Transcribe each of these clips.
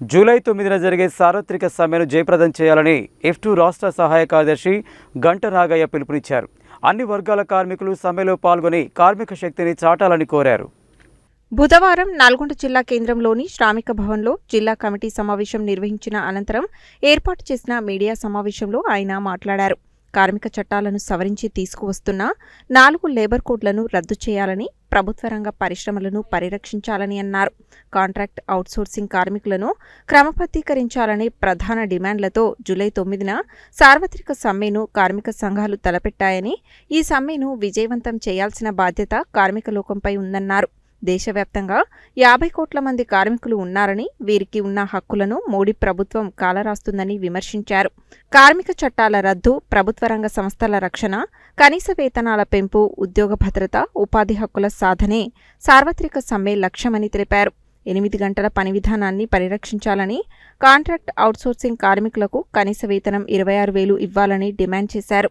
July తొమ్మిదిన జరిగే సార్వత్రిక సమ్మెను జయప్రదం చేయాలని ఎఫ్ టూ రాష్ట్ర సహాయ కార్యదర్శి గంట నాగయ్య పిలుపునిచ్చారు. అన్ని వర్గాల కార్మికులు సమ్మెలో పాల్గొని కార్మిక శక్తిని చాటాలని కోరారు. బుధవారం నల్గొండ జిల్లా కేంద్రంలోని శ్రామిక భవన్లో జిల్లా కమిటీ సమావేశం నిర్వహించిన అనంతరం ఏర్పాటు చేసిన మీడియా సమావేశంలో ఆయన మాట్లాడారు. కార్మిక చట్టాలను సవరించి తీసుకువస్తున్న నాలుగు లేబర్ కోడ్లను రద్దు చేయాలని ప్రభుత్వ రంగ పరిశ్రమలను పరిరక్షించాలని అన్నారు. కాంట్రాక్ట్ అవుట్సోర్సింగ్ కార్మికులను క్రమబద్ధీకరించాలనే ప్రధాన డిమాండ్లతో జూలై తొమ్మిదిన సార్వత్రిక సమ్మెను కార్మిక సంఘాలు తలపెట్టాయని ఈ సమ్మెను విజయవంతం చేయాల్సిన బాధ్యత కార్మిక లోకంపై ఉందన్నారు. దేశవ్యాప్తంగా యాభై కోట్ల మంది కార్మికులు ఉన్నారని వీరికి ఉన్న హక్కులను మోడీ ప్రభుత్వం కాలరాస్తుందని విమర్శించారు. కార్మిక చట్టాల రద్దు ప్రభుత్వ రంగ సంస్థల రక్షణ కనీస వేతనాల పెంపు ఉద్యోగ భద్రత ఉపాధి హక్కుల సాధనే సార్వత్రిక సమ్మె లక్ష్యమని తెలిపారు. ఎనిమిది గంటల పని విధానాన్ని పరిరక్షించాలని కాంట్రాక్ట్ అవుట్సోర్సింగ్ కార్మికులకు కనీస వేతనం ఇరవై ఆరు వేలు ఇవ్వాలని డిమాండ్ చేశారు.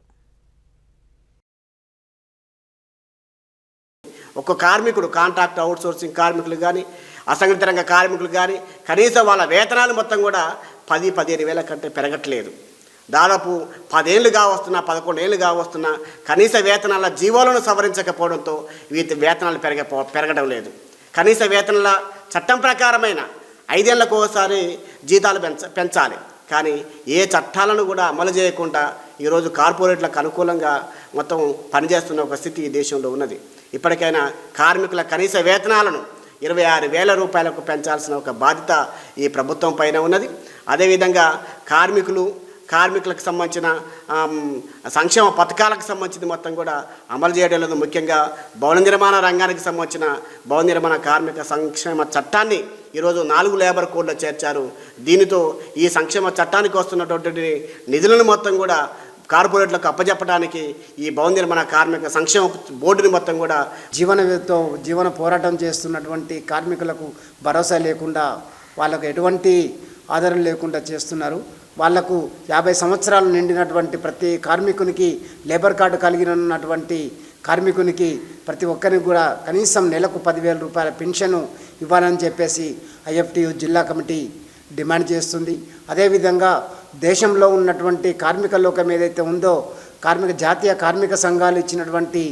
ఒక్క కార్మికుడు కాంట్రాక్ట్ అవుట్సోర్సింగ్ కార్మికులు కానీ అసంఘటిత రంగ కార్మికులు కానీ కనీసం వాళ్ళ వేతనాలు మొత్తం కూడా పది పదిహేను వేల కంటే పెరగట్లేదు. దాదాపు పదేళ్ళుగా వస్తున్న పదకొండేళ్ళు వస్తున్న కనీస వేతనాల జీవోలను సవరించకపోవడంతో వీటి వేతనాలు పెరగపో పెరగడం లేదు. కనీస వేతనాల చట్టం ప్రకారమైన ఐదేళ్ళకు ఒకసారి జీతాలు పెంచ పెంచాలి. కానీ ఏ చట్టాలను కూడా అమలు చేయకుండా ఈరోజు కార్పొరేట్లకు అనుకూలంగా మొత్తం పనిచేస్తున్న ఒక స్థితి ఈ దేశంలో ఉన్నది. ఇప్పటికైనా కార్మికుల కనీస వేతనాలను ఇరవై ఆరు వేల రూపాయలకు పెంచాల్సిన ఒక బాధ్యత ఈ ప్రభుత్వం పైన ఉన్నది. అదేవిధంగా కార్మికులు కార్మికులకు సంబంధించిన సంక్షేమ పథకాలకు సంబంధించింది మొత్తం కూడా అమలు చేయడం లేదు ముఖ్యంగా భవన నిర్మాణ రంగానికి సంబంధించిన భవన నిర్మాణ కార్మిక సంక్షేమ చట్టాన్ని ఈరోజు నాలుగు లేబర్ కోడ్లో చేర్చారు. దీనితో ఈ సంక్షేమ చట్టానికి వస్తున్నటువంటి నిధులను మొత్తం కూడా కార్పొరేట్లకు అప్పజెప్పడానికి ఈ భవన నిర్మాణ కార్మిక సంక్షేమ బోర్డుని మొత్తం కూడా జీవనతో జీవన పోరాటం చేస్తున్నటువంటి కార్మికులకు భరోసా లేకుండా వాళ్ళకు ఎటువంటి ఆధారం లేకుండా చేస్తున్నారు. వాళ్ళకు యాభై సంవత్సరాలు నిండినటువంటి ప్రతి కార్మికునికి లేబర్ కార్డు కలిగిన ఉన్నటువంటి కార్మికునికి ప్రతి ఒక్కరికి కూడా కనీసం నెలకు పదివేల రూపాయల పెన్షను ఇవ్వాలని చెప్పేసి ఐఎఫ్టియు జిల్లా కమిటీ డిమాండ్ చేస్తుంది. అదేవిధంగా దేశంలో ఉన్నటువంటి కార్మిక లోకం ఏదైతే ఉందో కార్మిక జాతీయ కార్మిక సంఘాలు ఇచ్చినటువంటి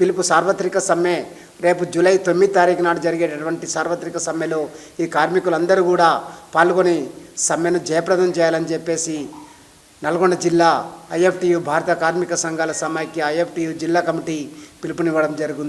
పిలుపు సార్వత్రిక సమ్మె రేపు జూలై తొమ్మిది తారీఖు నాడు జరిగేటటువంటి సార్వత్రిక సమ్మెలో ఈ కార్మికులందరూ కూడా పాల్గొని సమ్మెను జయప్రదం చేయాలని చెప్పేసి నల్గొండ జిల్లా ఐఎఫ్టియు భారత కార్మిక సంఘాల సమాఖ్య ఐఎఫ్టియు జిల్లా కమిటీ పిలుపునివ్వడం జరిగింది.